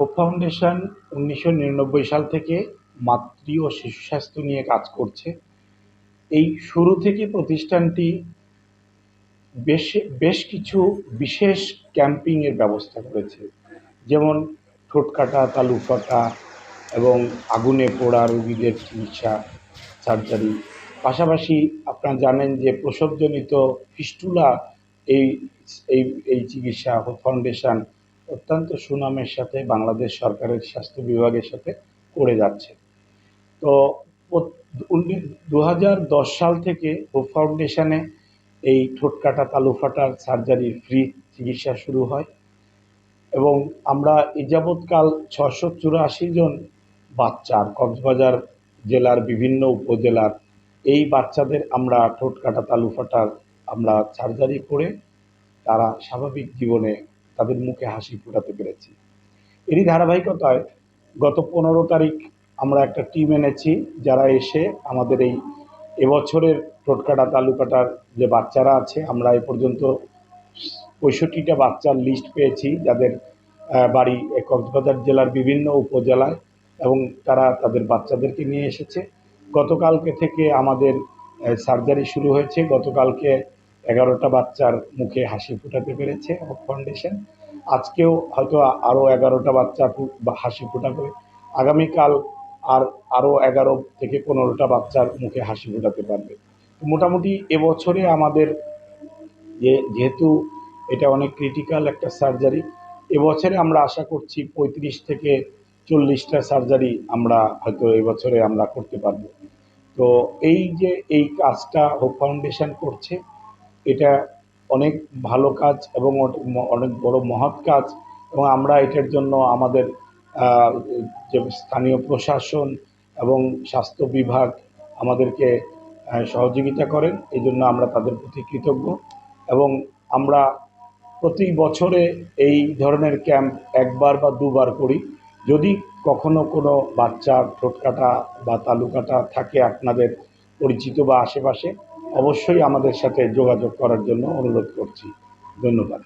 Foundation উনিশশো নিরানব্বই সাল থেকে মাতৃ ও শিশু স্বাস্থ্য নিয়ে কাজ করছে। এই শুরু থেকে প্রতিষ্ঠানটি বেশ বেশ কিছু বিশেষ ক্যাম্পিংয়ের ব্যবস্থা করেছে। যেমন ঠোঁট কাটা তালু কাটা এবং আগুনে পোড়া রোগীদের চিকিৎসা সার্জারি পাশাপাশি আপনারা জানেন যে প্রসবজনিত ফিস্টুলা এই এই এই চিকিৎসা ফাউন্ডেশন অত্যন্ত সুনামের সাথে বাংলাদেশ সরকারের স্বাস্থ্য বিভাগের সাথে করে যাচ্ছে। তো দু হাজার দশ সাল থেকে হোপ ফাউন্ডেশনে এই ঠোঁট কাটা, তালু ফাটার সার্জারি ফ্রি চিকিৎসা শুরু হয় এবং আমরা যাবৎকাল ছশো চুরাশি জন বাচ্চার কক্সবাজার জেলার বিভিন্ন উপজেলার এই বাচ্চাদের আমরা ঠোঁট কাটা, তালু ফাটার আমরা সার্জারি করে তারা স্বাভাবিক জীবনে তাদের মুখে হাসি ফোটাতে পেরেছি। এরই ধারাবাহিকতায় গত পনেরো তারিখ আমরা একটা টিম এনেছি যারা এসে আমাদের এই এবছরের টোটকাটা তালুকাটার যে বাচ্চারা আছে, আমরা এ পর্যন্ত পঁয়ষট্টিটা বাচ্চার লিস্ট পেয়েছি যাদের বাড়ি কক্সবাজার জেলার বিভিন্ন উপজেলায় এবং তারা তাদের বাচ্চাদেরকে নিয়ে এসেছে। গতকালকে থেকে আমাদের সার্জারি শুরু হয়েছে। গতকালকে এগারোটা বাচ্চার মুখে হাসি ফোটাতে পেরেছে ফাউন্ডেশন আজকেও হয়তো আরও এগারোটা বাচ্চা হাসি ফোটাবে। আগামীকাল আর আরও এগারো থেকে পনেরোটা বাচ্চার মুখে হাসি ফোটাতে পারবে। মোটামুটি এবছরে আমাদের যে যেহেতু এটা অনেক ক্রিটিক্যাল একটা সার্জারি এবছরে আমরা আশা করছি পঁয়ত্রিশ থেকে চল্লিশটা সার্জারি আমরা হয়তো এবছরে আমরা করতে পারব। তো এই যে এই কাজটা হোপ ফাউন্ডেশন করছে এটা অনেক ভালো কাজ এবং অনেক বড় মহৎ কাজ এবং আমরা এটার জন্য আমাদের যে স্থানীয় প্রশাসন এবং স্বাস্থ্য বিভাগ আমাদেরকে সহযোগিতা করেন, এই জন্য আমরা তাদের প্রতি কৃতজ্ঞ এবং আমরা প্রতি বছরে এই ধরনের ক্যাম্প একবার বা দুবার করি। যদি কখনো কোনো বাচ্চার ঠোঁট কাটা বা তালু কাটা থাকে আপনাদের পরিচিত বা আশেপাশে অবশ্যই আমাদের সাথে যোগাযোগ করার জন্য অনুরোধ করছি। ধন্যবাদ।